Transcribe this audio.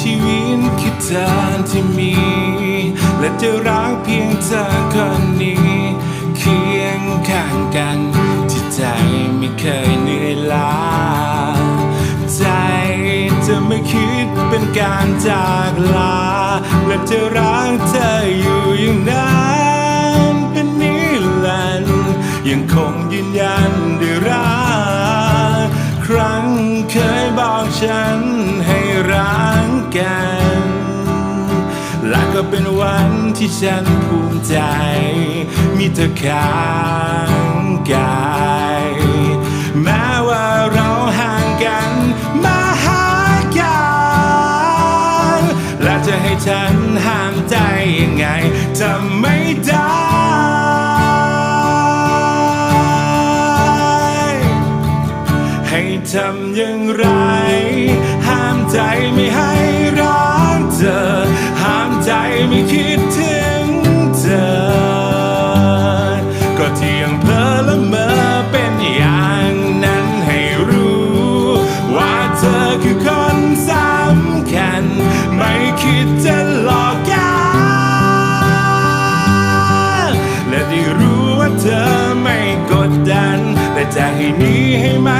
ชีวิตคือเธอที่มี และจะรักเพียงเธอคนนี้ เคียงข้างกันที่ใจไม่เคยเหนื่อยล้าใจจะไม่คิดเป็นการจากลา และจะรักเธออยู่อย่างนั้นเป็นนิรันดร์ยังคงยืนยันด้วยรักครั้งเคยบอกฉันให้รัก กัน และก็เป็นวันที่ฉันภูมิใจ มีเธอข้างกายแม้ว่าเราห่างกันมาหากันและจะให้ฉันห้ามใจยังไงทำไม่ได้ให้ทำอย่างไร ห้ามใจไม่ให้ ไม่คิดถึงเธอ ก็เที่ยงเพลอละเมอเป็นอย่างนั้นให้รู้ ว่าเธอคือคนสำคัญ ไม่คิดจะหลอกกันและได้รู้ว่าเธอไม่กดดัน แต่จะให้นี้ให้ไหม